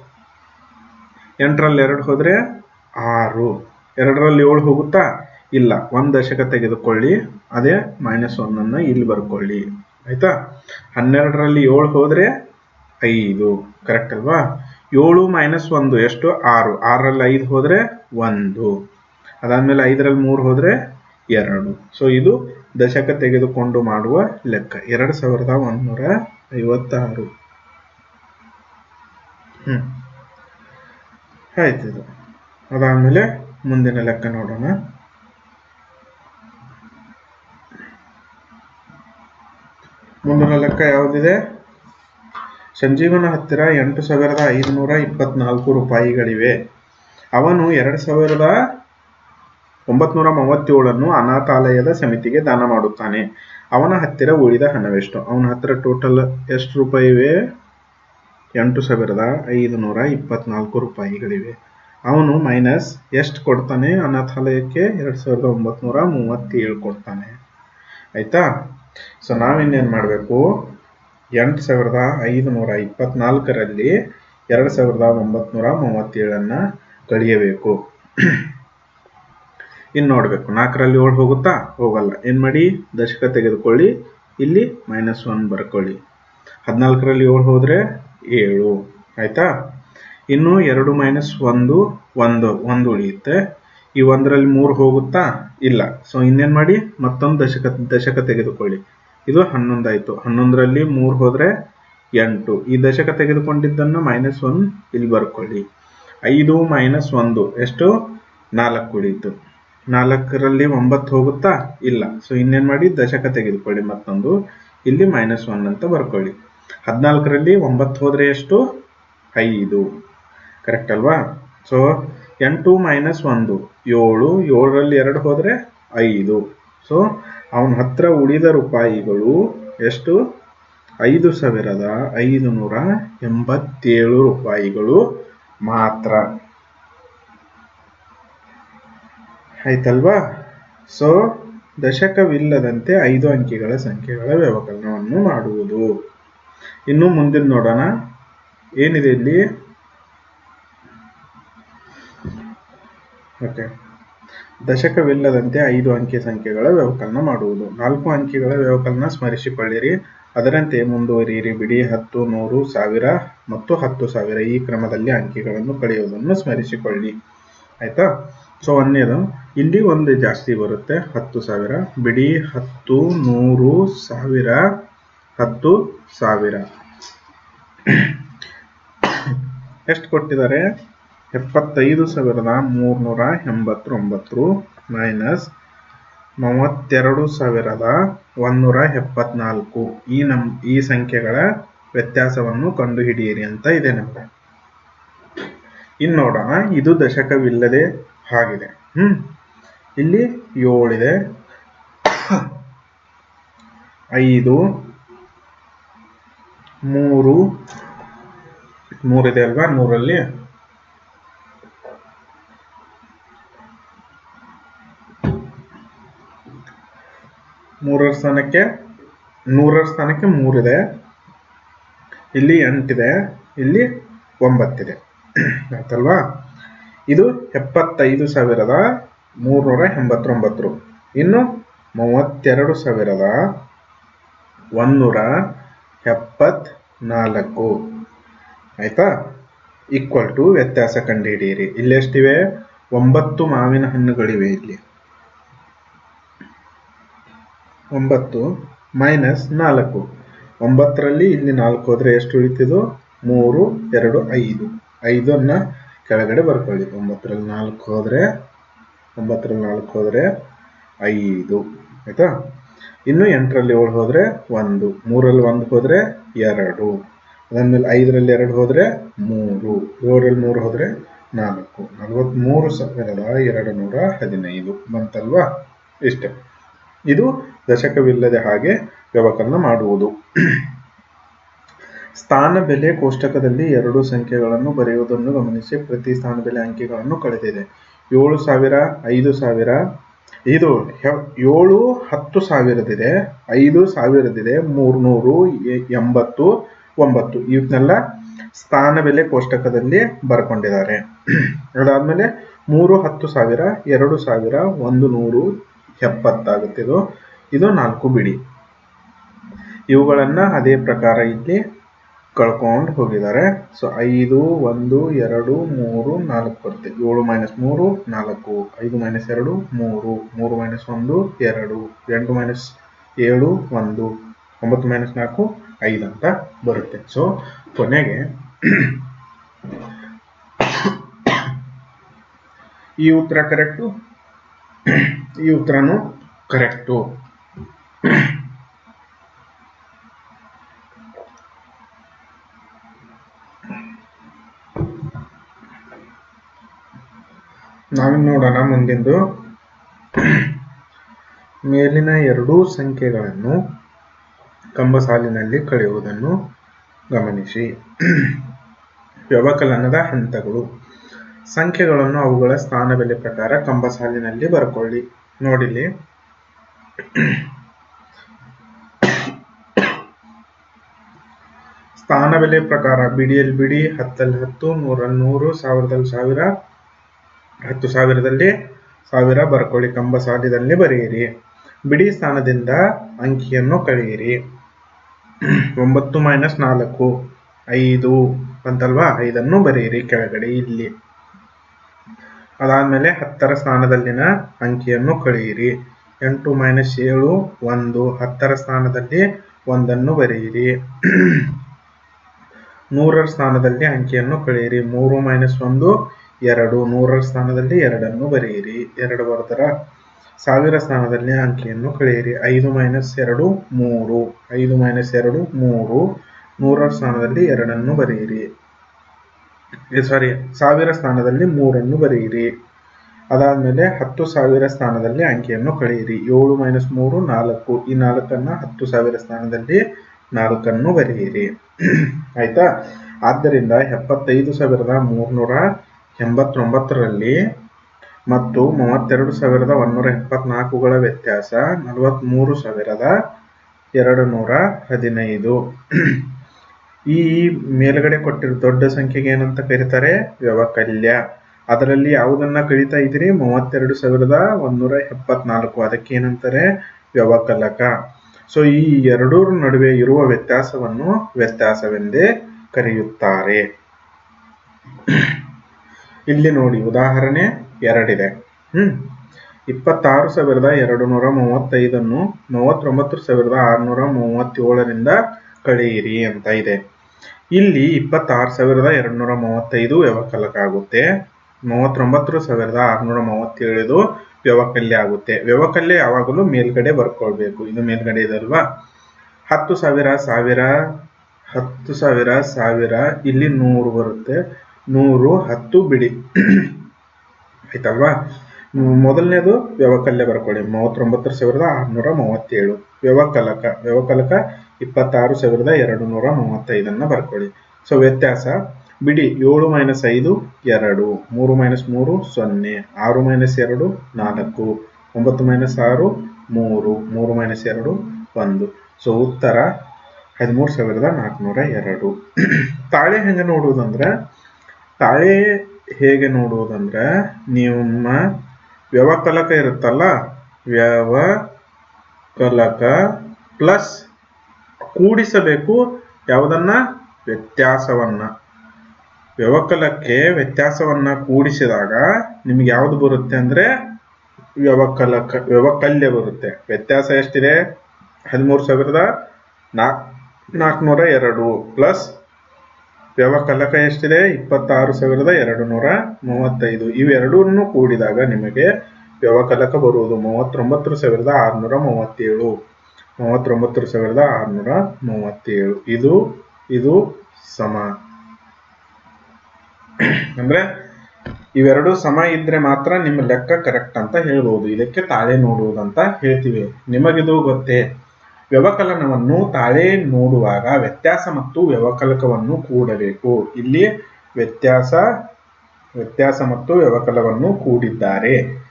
ಎಂಟರಲ್ಲಿ ಎರಡು ಹೋದರೆ ಆರು. ಎರಡರಲ್ಲಿ ಏಳು ಹೋಗುತ್ತಾ? ಇಲ್ಲ, ಒಂದು ದಶಕ ತೆಗೆದುಕೊಳ್ಳಿ, ಅದೇ ಮೈನಸ್ ಒನ್ನನ್ನು ಇಲ್ಲಿ ಬರ್ಕೊಳ್ಳಿ. ಆಯ್ತಾ? ಹನ್ನೆರಡರಲ್ಲಿ ಏಳು ಹೋದರೆ ಐದು. ಕರೆಕ್ಟ್ ಅಲ್ವಾ? ಏಳು ಮೈನಸ್ ಒಂದು ಎಷ್ಟು? ಆರು. ಆರರಲ್ಲಿ ಐದು ಹೋದರೆ ಒಂದು. ಅದಾದ್ಮೇಲೆ ಐದರಲ್ಲಿ ಮೂರು ಹೋದರೆ ಎರಡು. ಸೊ ಇದು ದಶಕ ತೆಗೆದುಕೊಂಡು ಮಾಡುವ ಲೆಕ್ಕ. ಎರಡು ಸಾವಿರದ ಒಂದೂರ ಐವತ್ತಾರು. ಹ್ಮ್. ಆಯ್ತು ಇದು. ಅದಾದ್ಮೇಲೆ ಮುಂದಿನ ಲೆಕ್ಕ ನೋಡೋಣ. ಮುಂದಿನ ಲೆಕ್ಕ ಯಾವುದಿದೆ? ಸಂಜೀವನ ಹತ್ತಿರ ಎಂಟು ಸಾವಿರದ ಐದುನೂರ ಇಪ್ಪತ್ನಾಲ್ಕು ರೂಪಾಯಿಗಳಿವೆ. ಅವನು ಎರಡು ಸಾವಿರದ ಒಂಬತ್ನೂರ ಮೂವತ್ತೇಳನ್ನು ಅನಾಥಾಲಯದ ಸಮಿತಿಗೆ ದಾನ ಮಾಡುತ್ತಾನೆ. ಅವನ ಹತ್ತಿರ ಉಳಿದ ಹಣವೆಷ್ಟು? ಅವನ ಹತ್ತಿರ ಟೋಟಲ್ ಎಷ್ಟು ರೂಪಾಯಿ ಇವೆ ಎಂಟು ಸಾವಿರದ ಐದು ನೂರ ಇಪ್ಪತ್ನಾಲ್ಕು ರೂಪಾಯಿಗಳಿವೆ. ಅವನು ಮೈನಸ್ ಎಷ್ಟು ಕೊಡ್ತಾನೆ? ಅನಾಥಾಲಯಕ್ಕೆ ಎರಡು ಸಾವಿರದ ಒಂಬತ್ನೂರ ಮೂವತ್ತೇಳು ಕೊಡ್ತಾನೆ. ಆಯ್ತಾ? ಸೊ ನಾವಿನ್ನೇನು ಮಾಡಬೇಕು? ಎಂಟು ಸಾವಿರದ ಐದು ನೂರ ಇಪ್ಪತ್ನಾಲ್ಕರಲ್ಲಿ ಎರಡು ಸಾವಿರದ ಒಂಬತ್ನೂರ ಮೂವತ್ತೇಳನ್ನು ಕಳಿಯಬೇಕು. ಇನ್ನು ನೋಡಬೇಕು. ನಾಲ್ಕರಲ್ಲಿ ಏಳು ಹೋಗುತ್ತಾ? ಹೋಗಲ್ಲ. ಏನು ಮಾಡಿ? ದಶಕ ತೆಗೆದುಕೊಳ್ಳಿ. ಇಲ್ಲಿ ಮೈನಸ್ ಒನ್ ಬರ್ಕೊಳ್ಳಿ. ಹದಿನಾಲ್ಕರಲ್ಲಿ ಏಳು ಹೋದರೆ ಏಳು. ಆಯ್ತಾ? ಇನ್ನು ಎರಡು ಮೈನಸ್ ಒಂದು ಒಂದು ಒಂದು ಉಳಿಯುತ್ತೆ. ಈ ಒಂದರಲ್ಲಿ ಮೂರು ಹೋಗುತ್ತಾ? ಇಲ್ಲ. ಸೊ ಇನ್ನೇನು ಮಾಡಿ? ಮತ್ತೊಂದು ದಶಕ ದಶಕ ತೆಗೆದುಕೊಳ್ಳಿ. ಇದು ಹನ್ನೊಂದಾಯಿತು. ಹನ್ನೊಂದರಲ್ಲಿ ಮೂರು ಹೋದರೆ ಎಂಟು. ಈ ದಶಕ ತೆಗೆದುಕೊಂಡಿದ್ದನ್ನು ಮೈನಸ್ ಒನ್ ಇಲ್ಲಿ ಬರ್ಕೊಳ್ಳಿ. ಐದು ಮೈನಸ್ ಒಂದು. ಎಷ್ಟು? ನಾಲ್ಕು ಉಳೀತು ನಾಲ್ಕರಲ್ಲಿ ಒಂಬತ್ತು ಹೋಗುತ್ತಾ? ಇಲ್ಲ. ಸೊ ಇನ್ನೇನು ಮಾಡಿ? ದಶಕ ತೆಗೆದುಕೊಳ್ಳಿ ಮತ್ತೊಂದು. ಇಲ್ಲಿ ಮೈನಸ್ ಒನ್ ಅಂತ ಬರ್ಕೊಳ್ಳಿ. ಹದಿನಾಲ್ಕರಲ್ಲಿ ಒಂಬತ್ತು ಹೋದರೆ ಎಷ್ಟು? ಐದು. ಕರೆಕ್ಟ್ ಅಲ್ವಾ? ಸೊ ಎಂಟು ಮೈನಸ್ ಒಂದು, ಏಳು. ಏಳರಲ್ಲಿ ಎರಡು ಹೋದರೆ ಐದು. ಸೊ ಅವನ ಹತ್ರ ಉಳಿದ ರೂಪಾಯಿಗಳು ಎಷ್ಟು? ಐದು ಸಾವಿರದ ಐದು ನೂರ ಎಂಬತ್ತೇಳು ರೂಪಾಯಿಗಳು ಮಾತ್ರ. ಆಯ್ತಲ್ವಾ? ಸೊ ದಶಕವಿಲ್ಲದಂತೆ ಐದು ಅಂಕಿಗಳ ಸಂಖ್ಯೆಗಳ ವ್ಯವಕಲನವನ್ನು ಮಾಡುವುದು. ಇನ್ನು ಮುಂದಿನ ನೋಡೋಣ. ಏನಿದೆ ಇಲ್ಲಿ? ಓಕೆ. ದಶಕವಿಲ್ಲದಂತೆ ಐದು ಅಂಕಿ ಸಂಖ್ಯೆಗಳ ವ್ಯವಕಲನ ಮಾಡುವುದು. ನಾಲ್ಕು ಅಂಕಿಗಳ ವ್ಯವಕಲನ ಸ್ಮರಿಸಿಕೊಳ್ಳಿರಿ. ಅದರಂತೆ ಮುಂದುವರಿಯಿರಿ. ಬಿಡಿ ಹತ್ತು, ನೂರು, ಸಾವಿರ ಮತ್ತು ಹತ್ತು ಸಾವಿರ ಈ ಕ್ರಮದಲ್ಲಿ ಅಂಕಿಗಳನ್ನು ಕಳೆಯುವುದನ್ನು ಸ್ಮರಿಸಿಕೊಳ್ಳಿ. ಆಯ್ತಾ? ಸೊ ಅನ್ನೇದು ಇಲ್ಲಿ ಒಂದು ಜಾಸ್ತಿ ಬರುತ್ತೆ, ಹತ್ತು ಸಾವಿರ. ಬಿಡಿ ಹತ್ತು, ನೂರು ಸಾವಿರ, ಹತ್ತು ಸಾವಿರ. ಎಷ್ಟು ಕೊಟ್ಟಿದ್ದಾರೆ? ಎಪ್ಪತ್ತೈದು ಸಾವಿರದ ಮೂರ್ನೂರ ಎಂಬತ್ತೊಂಬತ್ತು ಮೈನಸ್ ಮೂವತ್ತೆರಡು ಸಾವಿರದ ಒಂದೂರ ಎಪ್ಪತ್ನಾಲ್ಕು. ಈ ನಮ್, ಈ ಸಂಖ್ಯೆಗಳ ವ್ಯತ್ಯಾಸವನ್ನು ಕಂಡುಹಿಡಿಯಿರಿ ಅಂತ ಇದೆ ನಮಗೆ. ಇನ್ನು ನೋಡೋಣ, ಇದು ದಶಕವಿಲ್ಲದೆ ಆಗಿದೆ ಹ್ಮ್. ಇಲ್ಲಿ ಏಳಿದೆ. ಐದು, ಮೂರು, ಮೂರಿದೆ ಅಲ್ವಾ? ಮೂರಲ್ಲಿ. ಮೂರರ ಸ್ಥಾನಕ್ಕೆ, ನೂರರ ಸ್ಥಾನಕ್ಕೆ ಮೂರಿದೆ. ಇಲ್ಲಿ ಎಂಟಿದೆ. ಇಲ್ಲಿ ಒಂಬತ್ತಿದೆ. ಆಯ್ತಲ್ವಾ? ಇದು ಎಪ್ಪತ್ತೈದು ಸಾವಿರದ ಮೂರ್ನೂರ ಎಂಬತ್ತೊಂಬತ್ತು. ಇನ್ನು ಮೂವತ್ತೆರಡು ಸಾವಿರದ ಒಂದೂರ ಎಪ್ಪತ್ನಾಲ್ಕು. ಆಯ್ತಾ? ಈಕ್ವಲ್ ಟು ವ್ಯತ್ಯಾಸ ಕಂಡುಹಿಡಿಯಿರಿ. ಇಲ್ಲೆಷ್ಟಿವೆ ಒಂಬತ್ತು ಮಾವಿನ ಹಣ್ಣುಗಳಿವೆ ಇಲ್ಲಿ. ಒಂಬತ್ತು ಮೈನಸ್ ನಾಲ್ಕು. ಒಂಬತ್ತರಲ್ಲಿ ಇಲ್ಲಿ ನಾಲ್ಕು ಹೋದ್ರೆ ಎಷ್ಟು ಉಳಿತಿದ್ದು ಮೂರು, ಎರಡು, ಐದು. ಐದನ್ನ ಕೆಳಗಡೆ ಬರ್ಕೊಳ್ಳಿ. ಒಂಬತ್ತರಲ್ಲಿ ನಾಲ್ಕು ಹೋದರೆ, ಒಂಬತ್ತರಲ್ಲಿ ನಾಲ್ಕು ಹೋದರೆ ಐದು. ಆಯ್ತಾ? ಇನ್ನು ಎಂಟರಲ್ಲಿ ಏಳು ಹೋದರೆ ಒಂದು. ಮೂರಲ್ಲಿ ಒಂದು ಹೋದ್ರೆ ಎರಡು. ಅದಾದ್ಮೇಲೆ ಐದರಲ್ಲಿ ಎರಡು ಹೋದರೆ ಮೂರು. ಏಳರಲ್ಲಿ ಮೂರು ಹೋದರೆ ನಾಲ್ಕು. ನಲವತ್ತ್ಮೂರು ಸಾವಿರದ ಎರಡು ನೂರ ಹದಿನೈದು. ಬಂತಲ್ವಾ? ಇಷ್ಟೆ. ಇದು ದಶಕವಿಲ್ಲದೆ ಹಾಗೆ ವ್ಯವಕಲನ ಮಾಡುವುದು. ಸ್ಥಾನ ಬೆಲೆ ಕೋಷ್ಟಕದಲ್ಲಿ ಎರಡು ಸಂಖ್ಯೆಗಳನ್ನು ಬರೆಯುವುದನ್ನು ಗಮನಿಸಿ. ಪ್ರತಿ ಸ್ಥಾನ ಬೆಲೆ ಅಂಕಿಗಳನ್ನು ಕಳೆದಿದೆ. ಏಳು ಸಾವಿರ, ಐದು ಸಾವಿರ, ಇದು ಏಳು ಹತ್ತು ಸಾವಿರದಿದೆ ಐದು ಸಾವಿರದಿದೆ ಮೂರ್ನೂರು ಎಂಬತ್ತು, ಒಂಬತ್ತು. ಇವನ್ನೆಲ್ಲ ಸ್ಥಾನ ಬೆಲೆ ಕೋಷ್ಟಕದಲ್ಲಿ ಬರ್ಕೊಂಡಿದ್ದಾರೆ. ಅದಾದ್ಮೇಲೆ ಮೂರು ಹತ್ತು ಸಾವಿರ, ಎರಡು ಸಾವಿರ, ಒಂದು ನೂರು ಎಪ್ಪತ್ತಾಗುತ್ತೆ ಇದು ಇದು ನಾಲ್ಕು ಬಿಡಿ. ಇವುಗಳನ್ನು ಅದೇ ಪ್ರಕಾರ ಇಲ್ಲಿ ಕಳ್ಕೊಂಡು ಹೋಗಿದ್ದಾರೆ. ಸೊ ಐದು, ಒಂದು, ಎರಡು, ಮೂರು, ನಾಲ್ಕು ಬರುತ್ತೆ. ಏಳು ಮೈನಸ್ ಮೂರು, ನಾಲ್ಕು. ಐದು ಮೈನಸ್ ಎರಡು, ಮೂರು. ಮೂರು ಮೈನಸ್ ಒಂದು, ಎರಡು. ಎಂಟು ಮೈನಸ್ ಏಳು, ಒಂದು. ಒಂಬತ್ತು ಮೈನಸ್ ನಾಲ್ಕು, ಐದು ಅಂತ ಬರುತ್ತೆ. ಸೊ ಕೊನೆಗೆ ಈ ಉತ್ತರ ಕರೆಕ್ಟು ಈ ಉತ್ತರನು ಕರೆಕ್ಟು ನಾವಿನ್ನು ನೋಡೋಣ ಮುಂದಿಂದು ಮೇಲಿನ ಎರಡೂ ಸಂಖ್ಯೆಗಳನ್ನು ಕಂಬ ಸಾಲಿನಲ್ಲಿ ಕಳೆಯುವುದನ್ನು ಗಮನಿಸಿ. ವ್ಯವಕಲನದ ಹಂತಗಳು. ಸಂಖ್ಯೆಗಳನ್ನು ಅವುಗಳ ಸ್ಥಾನ ಬೆಲೆ ಪ್ರಕಾರ ಕಂಬ ಸಾಲಿನಲ್ಲಿ ಬರ್ಕೊಳ್ಳಿ. ನೋಡಿಲಿ. ಸ್ಥಾನ ಬೆಲೆ ಪ್ರಕಾರ ಬಿಡಿಯಲ್ಲಿ ಬಿಡಿ ಹತ್ತಲ್ಲಿ ಹತ್ತು ನೂರಲ್ಲಿ ನೂರು, ಸಾವಿರದಲ್ಲಿ ಸಾವಿರ ಹತ್ತು ಸಾವಿರದಲ್ಲಿ ಸಾವಿರ ಬರ್ಕೊಳ್ಳಿ, ಕಂಬ ಸಾಲಿನಲ್ಲಿ ಬರೆಯಿರಿ. ಬಿಡಿ ಸ್ಥಾನದಿಂದ ಅಂಕಿಯನ್ನು ಕಳೆಯಿರಿ. ಒಂಬತ್ತು ಮೈನಸ್ ನಾಲ್ಕು, ಐದು ಅಂತಲ್ವಾ? ಐದನ್ನು ಬರೆಯಿರಿ ಕೆಳಗಡೆ, ಇಲ್ಲಿ. ಅದಾದ್ಮೇಲೆ ಹತ್ತರ ಸ್ಥಾನದಲ್ಲಿನ ಅಂಕಿಯನ್ನು ಕಳೆಯಿರಿ. ಎಂಟು ಮೈನಸ್ ಏಳು, ಒಂದು. ಹತ್ತರ ಸ್ಥಾನದಲ್ಲಿ ಒಂದನ್ನು ಬರೆಯಿರಿ. ನೂರರ ಸ್ಥಾನದಲ್ಲಿ ಅಂಕಿಯನ್ನು ಕಳೆಯಿರಿ. ಮೂರು ಮೈನಸ್ ಒಂದು ಎರಡು ನೂರರ ಸ್ಥಾನದಲ್ಲಿ ಎರಡನ್ನು ಬರೆಯಿರಿ. ಎರಡು ಬರೆದರ ಸಾವಿರ ಸ್ಥಾನದಲ್ಲಿ ಅಂಕಿಯನ್ನು ಕಳೆಯಿರಿ. ಐದು ಮೈನಸ್ ಎರಡು, ಮೂರು. ಐದು ಮೈನಸ್ ಎರಡು, ಮೂರು. ನೂರರ ಸ್ಥಾನದಲ್ಲಿ ಎರಡನ್ನು ಬರೆಯಿರಿ. ಸಾರಿ ಸಾವಿರ ಸ್ಥಾನದಲ್ಲಿ ಮೂರನ್ನು ಬರೆಯಿರಿ. ಅದಾದ್ಮೇಲೆ ಹತ್ತು ಸಾವಿರ ಸ್ಥಾನದಲ್ಲಿ ಅಂಕಿಯನ್ನು ಕಳೆಯಿರಿ. ಏಳು ಮೈನಸ್ ಮೂರು, ನಾಲ್ಕು. ಈ ನಾಲ್ಕನ್ನು ಹತ್ತು ಸಾವಿರ ಸ್ಥಾನದಲ್ಲಿ ನಾಲ್ಕನ್ನು ಬರೆಯಿರಿ. ಆಯ್ತಾ? ಆದ್ದರಿಂದ ಎಪ್ಪತ್ತೈದು ಸಾವಿರದ ಮೂರ್ನೂರ ಎಂಬತ್ತೊಂಬತ್ತರಲ್ಲಿ ಮತ್ತು ಮೂವತ್ತೆರಡು ಸಾವಿರದ ಒಂದೂರ ಎಪ್ಪತ್ನಾಲ್ಕುಗಳ ವ್ಯತ್ಯಾಸ ನಲವತ್ತ್ಮೂರು ಸಾವಿರದ ಎರಡು ನೂರ ಹದಿನೈದು. ಈ ಮೇಲ್ಗಡೆ ಕೊಟ್ಟಿರೋ ದೊಡ್ಡ ಸಂಖ್ಯೆಗೆ ಏನಂತ ಕರೀತಾರೆ? ವ್ಯವಕಲ್ಯ. ಅದರಲ್ಲಿ ಯಾವುದನ್ನ ಕಳೀತಾ ಇದ್ರಿ ಮೂವತ್ತೆರಡು ಸಾವಿರದ ಒಂದೂರ ಎಪ್ಪತ್ನಾಲ್ಕು. ಅದಕ್ಕೆ ಏನಂತಾರೆ? ವ್ಯವಕಲಕ. ಸೊ ಈ ಎರಡೂರ ನಡುವೆ ಇರುವ ವ್ಯತ್ಯಾಸವನ್ನು ವ್ಯತ್ಯಾಸವೆಂದೇ ಕರೆಯುತ್ತಾರೆ. ಇಲ್ಲಿ ನೋಡಿ, ಉದಾಹರಣೆ ಎರಡಿದೆ. ಹ್ಮ್. ಇಪ್ಪತ್ತಾರು ಸಾವಿರದ ಎರಡು ನೂರ ಮೂವತ್ತೈದನ್ನು ಮೂವತ್ತೊಂಬತ್ತು ಸಾವಿರದ ಆರುನೂರ ಮೂವತ್ತೇಳರಿಂದ ಕಳೆಯಿರಿ ಅಂತ ಇದೆ. ಇಲ್ಲಿ ಇಪ್ಪತ್ತಾರು ಸಾವಿರದ ಎರಡು ನೂರ ಮೂವತ್ತೈದು ವ್ಯವಕಲಕ ಆಗುತ್ತೆ ಮೂವತ್ತೊಂಬತ್ತು ಸಾವಿರದ ಆರುನೂರ ಮೂವತ್ತೇಳು ವ್ಯವಕಲ್ಯ ಆಗುತ್ತೆ. ವ್ಯವಕಲ್ಯ ಯಾವಾಗಲೂ ಮೇಲ್ಗಡೆ ಬರ್ಕೊಳ್ಬೇಕು. ಇದು ಮೇಲ್ಗಡೆ ಇದಲ್ವಾ ಹತ್ತು ಸಾವಿರ ಸಾವಿರ, ಹತ್ತು ಸಾವಿರ ಸಾವಿರ, ಇಲ್ಲಿ ನೂರು ಬರುತ್ತೆ. ನೂರು ಹತ್ತು ಬಿಡಿ. ಆಯ್ತಲ್ವಾ? ಮೊದಲನೇದು ವ್ಯವಕಲ್ಯ ಬರ್ಕೊಳ್ಳಿ. ಮೂವತ್ತೊಂಬತ್ತರ ಸಾವಿರದ ಆರುನೂರ ಮೂವತ್ತೇಳು. ವ್ಯವಕಲಕ. ವ್ಯವಕಲಕ ಇಪ್ಪತ್ತಾರು ಸಾವಿರದ ಎರಡು ನೂರ ಮೂವತ್ತೈದನ್ನು ಬರ್ಕೊಳ್ಳಿ. ಸೊ, ವ್ಯತ್ಯಾಸ. ಬಿಡಿ, ಏಳು ಮೈನಸ್ ಐದು, ಎರಡು. ಮೂರು ಮೈನಸ್ ಮೂರು, ಸೊನ್ನೆ. ಆರು ಮೈನಸ್ ಎರಡು, ನಾಲ್ಕು. ಒಂಬತ್ತು ಮೈನಸ್ ಆರು, ಮೂರು. ಮೂರು ಮೈನಸ್ ಎರಡು, ಒಂದು. ಸೊ, ಉತ್ತರ ಹದಿಮೂರು ಸಾವಿರದ ನಾಲ್ಕುನೂರ ಎರಡು. ತಾಳೆ ಹೆಂಗೆ ನೋಡುವುದಂದ್ರೆ ತಾಳೆ ಹೇಗೆ ನೋಡುವುದಂದ್ರೆ ನಿಮ್ಮ ವ್ಯವಕಲಕ ಇರುತ್ತಲ್ಲ, ವ್ಯವಕಲಕ ಪ್ಲಸ್ ಕೂಡಿಸಬೇಕು ಯಾವುದನ್ನ? ವ್ಯತ್ಯಾಸವನ್ನ. ವ್ಯವಕಲಕ್ಕೆ ವ್ಯತ್ಯಾಸವನ್ನ ಕೂಡಿಸಿದಾಗ ನಿಮ್ಗೆ ಯಾವುದು ಬರುತ್ತೆ ಅಂದ್ರೆ, ವ್ಯವಕಲಕ, ವ್ಯವಕಲ್ಯ ಬರುತ್ತೆ. ವ್ಯತ್ಯಾಸ ಎಷ್ಟಿದೆ? ಹದಿಮೂರು ಸಾವಿರದ ನಾಲ್ಕು ನಾಲ್ಕುನೂರ ಎರಡು ಪ್ಲಸ್ ವ್ಯವಕಲಕ ಎಷ್ಟಿದೆ? ಇಪ್ಪತ್ತಾರು ಸಾವಿರದ ಎರಡು ನೂರ ಮೂವತ್ತೈದು ಇವೆರಡನ್ನು ಕೂಡಿದಾಗ ನಿಮಗೆ ವ್ಯವಕಲಕ ಬರುವುದು? ಮೂವತ್ತೊಂಬತ್ತು ಸಾವಿರದ ಆರುನೂರ ಮೂವತ್ತೇಳು. ಮೂವತ್ತೊಂಬತ್ತು ಸಾವಿರದ ಆರುನೂರ ಮೂವತ್ತೇಳು. ಇದು ಇದು ಸಮ. ಅಂದ್ರೆ ಇವೆರಡು ಸಮ ಇದ್ರೆ ಮಾತ್ರ ನಿಮ್ಮ ಲೆಕ್ಕ ಕರೆಕ್ಟ್ ಅಂತ ಹೇಳ್ಬೋದು. ಇದಕ್ಕೆ ತಾಳೆ ನೋಡುವುದಂತ ಹೇಳ್ತೀವಿ. ನಿಮಗಿದು ಗೊತ್ತೇ? ವ್ಯವಕಲನವನ್ನು ತಾಳೆ ನೋಡುವಾಗ ವ್ಯತ್ಯಾಸ ಮತ್ತು ವ್ಯವಕಲಕವನ್ನು ಕೂಡಬೇಕು. ಇಲ್ಲಿ ವ್ಯತ್ಯಾಸ ವ್ಯತ್ಯಾಸ ಮತ್ತು ವ್ಯವಕಲವನ್ನು ಕೂಡಿದ್ದಾರೆ.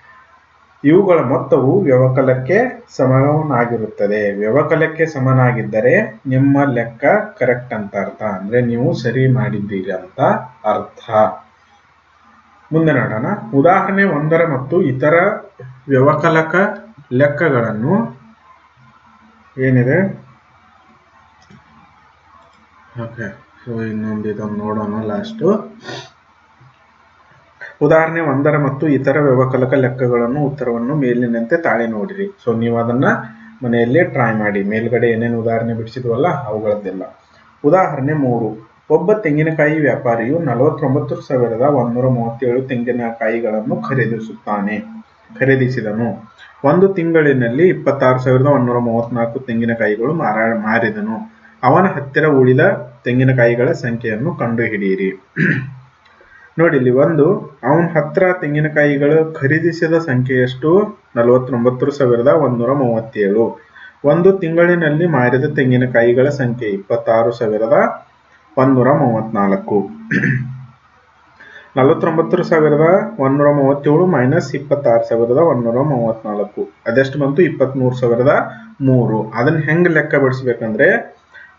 ಇವುಗಳ ಮೊತ್ತವು ವ್ಯವಕಲಕ್ಕೆ ಸಮನಾಗಿರುತ್ತದೆ. ವ್ಯವಕಲಕ್ಕೆ ಸಮನಾಗಿದ್ದರೆ ನಿಮ್ಮ ಲೆಕ್ಕ ಕರೆಕ್ಟ್ ಅಂತ ಅರ್ಥ. ಅಂದ್ರೆ ನೀವು ಸರಿ ಮಾಡಿದ್ದೀರಿ ಅಂತ ಅರ್ಥ. ಮುಂದೆ ನೋಡೋಣ. ಉದಾಹರಣೆ ಒಂದರ ಮತ್ತು ಇತರ ವ್ಯವಕಲಕ ಲೆಕ್ಕಗಳನ್ನು ಏನಿದೆ? ಓಕೆ ಸೊ ಇನ್ನೊಂದು ಇದನ್ನು ನೋಡೋಣ ಲಾಸ್ಟು ಉದಾಹರಣೆ ಒಂದರ ಮತ್ತು ಇತರ ವ್ಯವಕಲಕ ಲೆಕ್ಕಗಳನ್ನು ಉತ್ತರವನ್ನು ಮೇಲಿನಂತೆ ತಾಳೆ ನೋಡಿರಿ. ಸೊ ನೀವು ಅದನ್ನ ಮನೆಯಲ್ಲೇ ಟ್ರೈ ಮಾಡಿ. ಮೇಲ್ಗಡೆ ಏನೇನು ಉದಾಹರಣೆ ಬಿಡಿಸಿದ್ವಲ್ಲ, ಅವುಗಳದ್ದೆಲ್ಲ. ಉದಾಹರಣೆ ಮೂರು. ಒಬ್ಬ ತೆಂಗಿನಕಾಯಿ ವ್ಯಾಪಾರಿಯು ನಲವತ್ತೊಂಬತ್ತು ಸಾವಿರದ ಒಂದೂರ ಮೂವತ್ತೇಳು ತೆಂಗಿನಕಾಯಿಗಳನ್ನು ಖರೀದಿಸುತ್ತಾನೆ. ಖರೀದಿಸಿದನು. ಒಂದು ತಿಂಗಳಿನಲ್ಲಿ ಇಪ್ಪತ್ತಾರು ಸಾವಿರದ ಒಂದೂರ ಮೂವತ್ನಾಲ್ಕು ತೆಂಗಿನಕಾಯಿಗಳು ಮಾರಾ ಮಾರಿದನು. ಅವನ ಹತ್ತಿರ ಉಳಿದ ತೆಂಗಿನಕಾಯಿಗಳ ಸಂಖ್ಯೆಯನ್ನು ಕಂಡುಹಿಡಿಯಿರಿ. ನೋಡಿ, ಇಲ್ಲಿ ಒಂದು, ಅವನ ಹತ್ರ ತೆಂಗಿನಕಾಯಿಗಳು ಖರೀದಿಸಿದ ಸಂಖ್ಯೆ ಎಷ್ಟು ನಲವತ್ತೊಂಬತ್ತು ಸಾವಿರದ ಒಂದೂರ ಮೂವತ್ತೇಳು. ಒಂದು ತಿಂಗಳಿನಲ್ಲಿ ಮಾರಿದ ತೆಂಗಿನಕಾಯಿಗಳ ಸಂಖ್ಯೆ ಇಪ್ಪತ್ತಾರು ಸಾವಿರದ ಒಂದೂರ ಮೂವತ್ನಾಲ್ಕು ನಲವತ್ತೊಂಬತ್ತು ಸಾವಿರದ ಒಂದೂರ ಮೂವತ್ತೇಳು ಮೈನಸ್ ಇಪ್ಪತ್ತಾರು ಸಾವಿರದ ಒಂದೂರ ಮೂವತ್ನಾಲ್ಕು. ಅದೆಷ್ಟು ಬಂತು? ಇಪ್ಪತ್ತ್ಮೂರು ಸಾವಿರದ ಮೂರು. ಅದನ್ನ ಹೆಂಗೆ ಲೆಕ್ಕ ಬಿಡಿಸ್ಬೇಕಂದ್ರೆ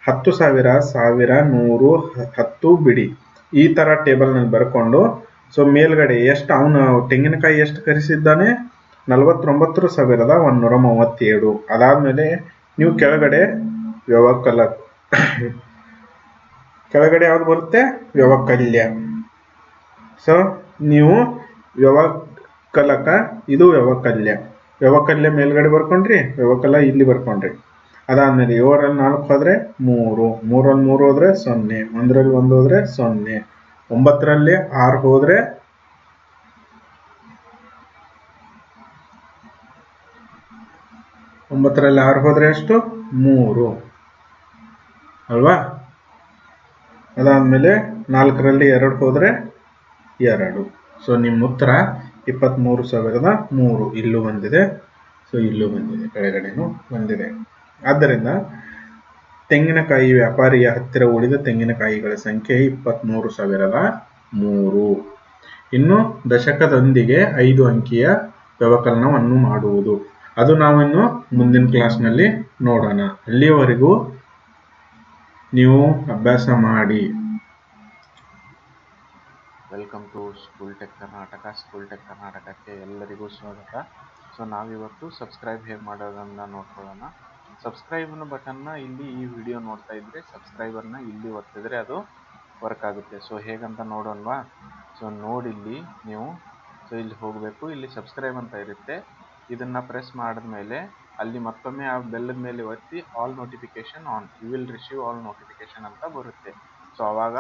ಹತ್ತು ಸಾವಿರ ಸಾವಿರ, ನೂರು, ಹತ್ತು ಬಿಡಿ. ಈ ತರ ಟೇಬಲ್ನಲ್ಲಿ ಬರ್ಕೊಂಡು ಸೊ ಮೇಲ್ಗಡೆ ಎಷ್ಟು, ಅವನು ತೆಂಗಿನಕಾಯಿ ಎಷ್ಟು ಕರೆಸಿದ್ದಾನೆ? ನಲವತ್ತೊಂಬತ್ತು ಸಾವಿರದ ಒಂದೂರ ಮೂವತ್ತೇಳು. ಅದಾದ್ಮೇಲೆ ನೀವು ಕೆಳಗಡೆ ವ್ಯವಕಲ ಕೆಳಗಡೆ ಯಾವ್ದು ಬರುತ್ತೆ? ವ್ಯವಕಲ್ಯ. ಸೊ ನೀವು ವ್ಯವಕಲಕ, ಇದು ವ್ಯವಕಲ್ಯ. ವ್ಯವಕಲ್ಯ ಮೇಲ್ಗಡೆ ಬರ್ಕೊಂಡ್ರಿ, ವ್ಯವಕಲ ಇಲ್ಲಿ ಬರ್ಕೊಂಡ್ರಿ. ಅದಾದ್ಮೇಲೆ ಏಳರಲ್ಲಿ ನಾಲ್ಕು ಹೋದರೆ ಮೂರು. ಮೂರಲ್ಲಿ ಮೂರು ಹೋದರೆ ಸೊನ್ನೆ. ಒಂದರಲ್ಲಿ ಒಂದು ಹೋದರೆ ಸೊನ್ನೆ. ಒಂಬತ್ತರಲ್ಲಿ ಆರು ಹೋದರೆ ಒಂಬತ್ತರಲ್ಲಿ ಆರು ಹೋದರೆ ಎಷ್ಟು? ಮೂರು. ಅಲ್ವಾ? ಅದಾದಮೇಲೆ ನಾಲ್ಕರಲ್ಲಿ ಎರಡು ಹೋದ್ರೆ ಎರಡು. ಸೊ ನಿಮ್ಮ ಉತ್ತರ ಇಪ್ಪತ್ತ್ಮೂರು ಸಾವಿರದ ಮೂರು. ಇಲ್ಲೂ ಬಂದಿದೆ. ಸೊ ಇಲ್ಲೂ ಬಂದಿದೆ. ಕೆಳಗಡೆನೂ ಬಂದಿದೆ. ಆದ್ದರಿಂದ ತೆಂಗಿನಕಾಯಿ ವ್ಯಾಪಾರಿಯ ಹತ್ತಿರ ಉಳಿದ ತೆಂಗಿನಕಾಯಿಗಳ ಸಂಖ್ಯೆ ಇಪ್ಪತ್ತ್ಮೂರು ಸಾವಿರದ ಮೂರು. ಇನ್ನು ದಶಕದೊಂದಿಗೆ ಐದು ಅಂಕಿಯ ವ್ಯವಕಲನವನ್ನು ಮಾಡುವುದು. ಅದು ನಾವಿನ್ನು ಮುಂದಿನ ಕ್ಲಾಸ್ನಲ್ಲಿ ನೋಡೋಣ. ಅಲ್ಲಿಯವರೆಗೂ ನೀವು ಅಭ್ಯಾಸ ಮಾಡಿ. Welcome to school tech Karnataka school tech ಕರ್ನಾಟಕಕ್ಕೆ ಎಲ್ಲರಿಗೂ ಸ್ವಾಗತ. ಸೊ ನಾವಿವತ್ತು ಸಬ್ಸ್ಕ್ರೈಬ್ ಹೇಗೆ ಮಾಡೋದನ್ನ ನೋಡ್ಕೊಳ್ಳೋಣ. ಸಬ್ಸ್ಕ್ರೈಬ್ನ ಬಟನ್ನ ಇಲ್ಲಿ ಈ ವಿಡಿಯೋ ನೋಡ್ತಾ ಇದ್ದರೆ ಸಬ್ಸ್ಕ್ರೈಬರ್ನ ಇಲ್ಲಿ ಒತ್ತಿದ್ರೆ ಅದು ವರ್ಕ್ ಆಗುತ್ತೆ. ಸೊ ಹೇಗಂತ ನೋಡೋಣವಾ? ಸೊ ನೋಡಿಲ್ಲಿ ನೀವು. ಸೊ ಇಲ್ಲಿ ಹೋಗಬೇಕು. ಇಲ್ಲಿ ಸಬ್ಸ್ಕ್ರೈಬ್ ಅಂತ ಇರುತ್ತೆ. ಇದನ್ನು ಪ್ರೆಸ್ ಮಾಡಿದ್ಮೇಲೆ ಅಲ್ಲಿ ಮತ್ತೊಮ್ಮೆ ಆ ಬೆಲ್ಲದ ಮೇಲೆ ಒತ್ತಿ all notification on you will receive all notification ಅಂತ ಬರುತ್ತೆ. ಸೊ ಅವಾಗ